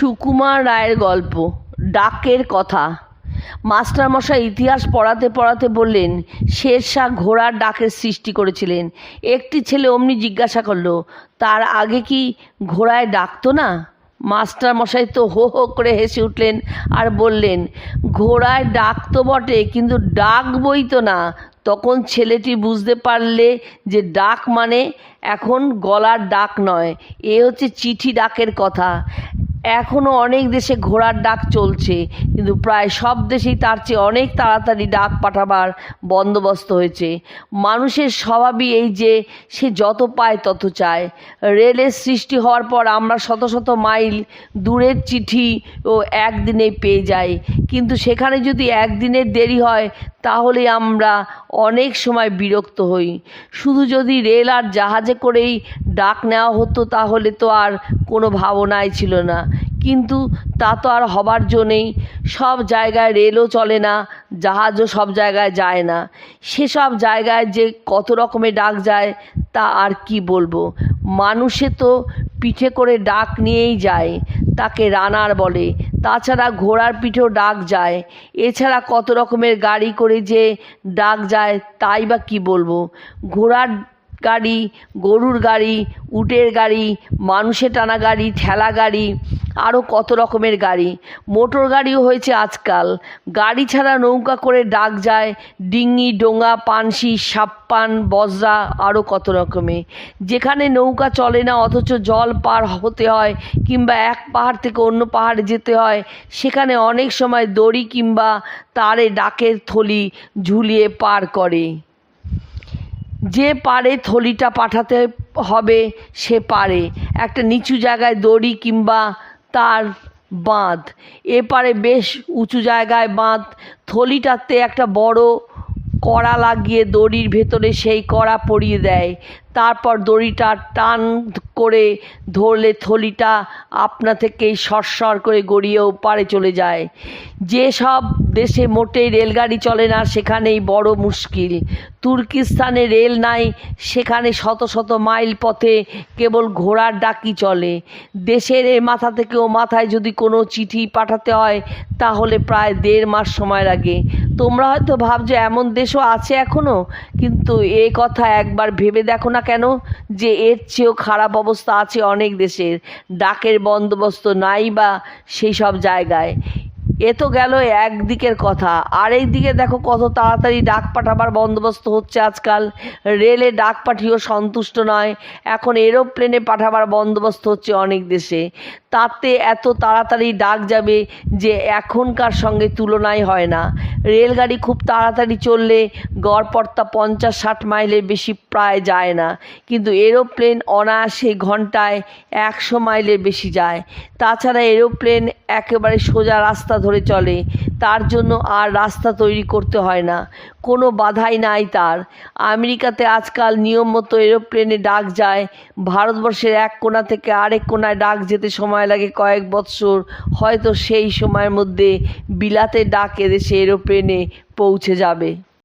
সুকুমার রায়ের গল্প, ডাকের কথা। মাস্টারমশাই ইতিহাস পড়াতে পড়াতে বললেন, শেরশাহ ঘোড়ার ডাকের সৃষ্টি করেছিলেন। একটি ছেলে অমনি জিজ্ঞাসা করল, তার আগে কি ঘোড়ায় ডাকতো না? মাস্টারমশাই তো হো হো করে হেসে উঠলেন আর বললেন, ঘোড়ায় ডাকতো বটে, কিন্তু ডাক বইতো না। তখন ছেলেটি বুঝতে পারলে যে ডাক মানে এখন গলার ডাক নয়, এ হচ্ছে চিঠি ডাকের কথা। এখনও অনেক দেশে ঘোড়ার ডাক চলছে, কিন্তু প্রায় সব দেশেই তার চেয়ে অনেক তাড়াতাড়ি ডাক পাঠাবার বন্দোবস্ত হয়েছে। মানুষের স্বভাবই এই যে, সে যত পায় তত চায়। রেলের সৃষ্টি হওয়ার পর আমরা শত শত মাইল দূরের চিঠি ও একদিনেই পেয়ে যাই। কিন্তু সেখানে যদি একদিনের দেরি হয় তাহলে আমরা অনেক সময় বিরক্ত হই। শুধু যদি রেল আর জাহাজে করেই ডাক নেওয়া হতো তাহলে তো আর কোনো ভাবনাই ছিল না। কিন্তু তা তো আর হবার জো নেই। সব জায়গায় রেলও চলে না, জাহাজও সব জায়গায় যায় না। সেসব জায়গায় যে কত রকমের ডাক যায়, তা আর কি বলব? মানুষে তো পিঠে করে ডাক নিয়েই যায়, তাকে রানার বলে। তাছাড়া ঘোড়ার পিঠেও ডাক যায়। এছাড়া কত রকমের গাড়ি করে যে ডাক যায়, তাই বা কি বলব? ঘোড়ার গাড়ি, গরুর গাড়ি, উটের গাড়ি, মানুষের টানা গাড়ি, ঠেলা গাড়ি আরও কত রকমের গাড়ি। মোটর গাড়িও হয়েছে আজকাল। গাড়ি ছাড়া নৌকা করে ডাক যায় ডিঙি ডোঙা, পানসি, সাপ্পান, বজরা আরও কত রকমের যেখানে নৌকা চলে না, অথচ জল পার হতে হয় কিংবা এক পাহাড় থেকে অন্য পাহাড়ে যেতে হয়, সেখানে অনেক সময় দড়ি কিংবা তারে ডাকের থলি ঝুলিয়ে পার করে। যে পারে থলিটা পাঠাতে হবে, সে পারে। একটা নিচু জায়গায় দড়ি কিংবা তার বাঁধ। এপারে বেশ উঁচু জায়গায় বাঁধ। থলিটাতে একটা বড় কড়া লাগিয়ে দড়ির ভেতরে সেই কড়া পরিয়ে দেয়। তারপর দড়িটা টান করে ধরলে থলিটা আপনা থেকেই সরসর করে গড়িয়ে ওপারে চলে যায়। যে সব দেশে মোটেই রেলগাড়ি চলে না, সেখানেই বড় মুশকিল। তুর্কিস্তানে রেল নাই, সেখানে শত শত মাইল পথে কেবল ঘোড়ার ডাকি চলে। দেশের এ মাথা থেকে ও মাথায় যদি কোনো চিঠি পাঠাতে হয়, তাহলে প্রায় দেড় মাস সময় লাগে। তোমরা হয়তো ভাবছ, এমন দেশও আছে এখনও কিন্তু এ কথা একবার ভেবে দেখো না কেন যে এর চেয়েও খারাপ অবস্থা আছে অনেক দেশের। ডাকের বন্দোবস্ত নাই বা সেই সব জায়গায়। এ তো গেল একদিকের কথা। আরেক দিকে দেখো কত তাড়াতাড়ি ডাক পাঠাবার বন্দোবস্ত হচ্ছে আজকাল। রেলে ডাক পাঠিয়েও সন্তুষ্ট নয়। এখন এরোপ্লেনে পাঠাবার বন্দোবস্ত হচ্ছে অনেক দেশে। তাতে এত তাড়াতাড়ি ডাক যাবে যে এখনকার সঙ্গে তুলনাই হয় না। রেলগাড়ি খুব তাড়াতাড়ি চললে গড়পড়তা পঞ্চাশ ষাট মাইলের বেশি প্রায় যায় না। কিন্তু এরোপ্লেন অনায়াসে ঘন্টায় একশো মাইলের বেশি যায়। তাছাড়া এরোপ্লেন একেবারে সোজা রাস্তা ধরে চলে, তার জন্য আর রাস্তা তৈরি করতে হয় না। কোনো বাধাই নাই তার। আমেরিকাতে আজকাল নিয়ম মতো এরোপ্লেনে ডাক যায়। ভারতবর্ষের এক কোণা থেকে আরেক কোণায় ডাক যেতে সময় লাগে কয়েক বৎসর। হয়তো সেই সময়ের মধ্যে বিলাতে ডাক এদেশে এরোপ্লেনে পৌঁছে যাবে।